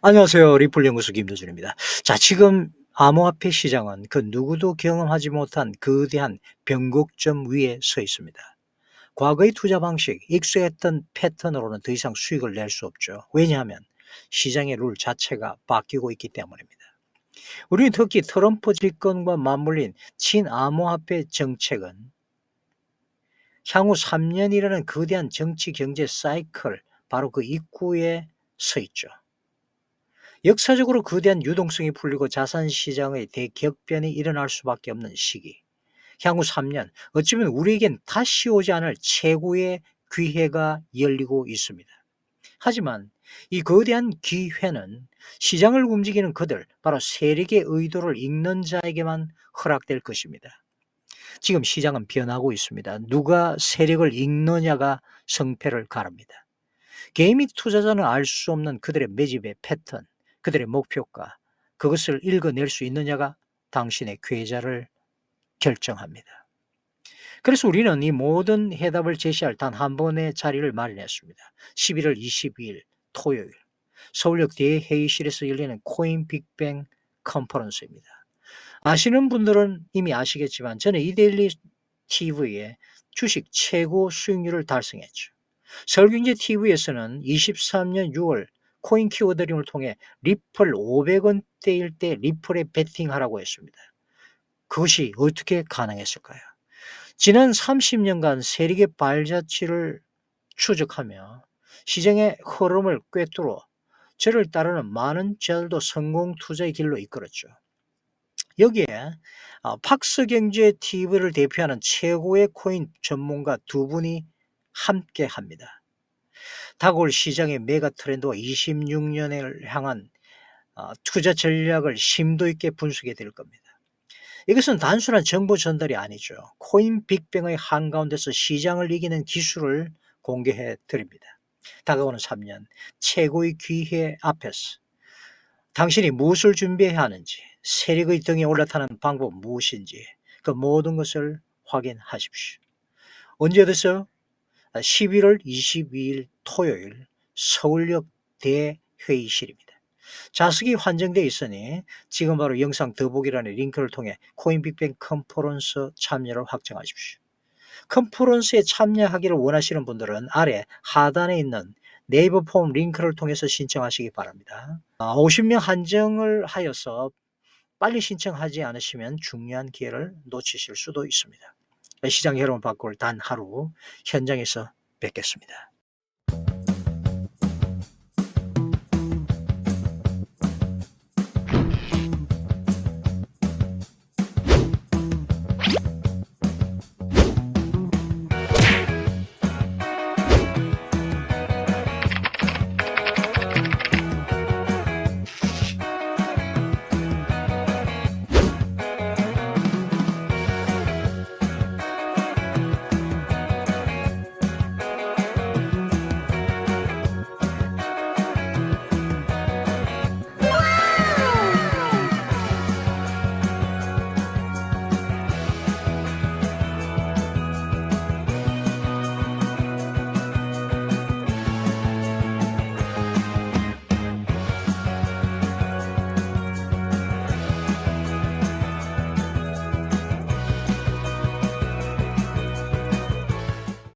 안녕하세요. 리플 연구소 김도준입니다. 자, 지금 암호화폐 시장은 그 누구도 경험하지 못한 거대한 변곡점 위에 서 있습니다. 과거의 투자 방식, 익숙했던 패턴으로는 더 이상 수익을 낼 수 없죠. 왜냐하면 시장의 룰 자체가 바뀌고 있기 때문입니다. 우리는 특히 트럼프 집권과 맞물린 친암호화폐 정책은 향후 3년이라는 거대한 정치 경제 사이클 바로 그 입구에 서 있죠. 역사적으로 거대한 유동성이 풀리고 자산 시장의 대격변이 일어날 수밖에 없는 시기. 향후 3년 어쩌면 우리에겐 다시 오지 않을 최고의 기회가 열리고 있습니다. 하지만 이 거대한 기회는 시장을 움직이는 그들, 바로 세력의 의도를 읽는 자에게만 허락될 것입니다. 지금 시장은 변하고 있습니다. 누가 세력을 읽느냐가 성패를 가릅니다. 및 투자자는 알 수 없는 그들의 매집의 패턴, 그들의 목표가 그것을 읽어낼 수 있느냐가 당신의 계좌를 결정합니다. 그래서 우리는 이 모든 해답을 제시할 단 한 번의 자리를 마련했습니다. 11월 22일 토요일 서울역 대회의실에서 열리는 코인 빅뱅 컨퍼런스입니다. 아시는 분들은 이미 아시겠지만 저는 이데일리 TV에 주식 최고 수익률을 달성했죠. 서울경제 TV에서는 23년 6월 코인 키워드림을 통해 리플 500원대일 때 리플에 베팅하라고 했습니다. 그것이 어떻게 가능했을까요? 지난 30년간 세력의 발자취를 추적하며 시장의 흐름을 꿰뚫어 저를 따르는 많은 자들도 성공 투자의 길로 이끌었죠. 여기에 어, 팍스경제 TV를 대표하는 최고의 코인 전문가 두 분이 함께 합니다. 다가올 시장의 메가 트렌드와 26년을 향한 어, 투자 전략을 심도 있게 분석해 드릴 겁니다. 이것은 단순한 정보 전달이 아니죠. 코인 빅뱅의 한가운데서 시장을 이기는 기술을 공개해 드립니다. 다가오는 3년 최고의 기회 앞에서 당신이 무엇을 준비해야 하는지, 세력의 등에 올라타는 방법 무엇인지 그 모든 것을 확인하십시오. 언제 어디서? 11월 22일 토요일 서울역 대회의실입니다. 좌석이 환정되어 있으니 지금 바로 영상 더보기란의 링크를 통해 코인 빅뱅 컨퍼런스 참여를 확정하십시오. 컨퍼런스에 참여하기를 원하시는 분들은 아래 하단에 있는 네이버 폼 링크를 통해서 신청하시기 바랍니다. 50명 한정을 하여서 빨리 신청하지 않으시면 중요한 기회를 놓치실 수도 있습니다. 시장 여러분 바꿀 단 하루 현장에서 뵙겠습니다.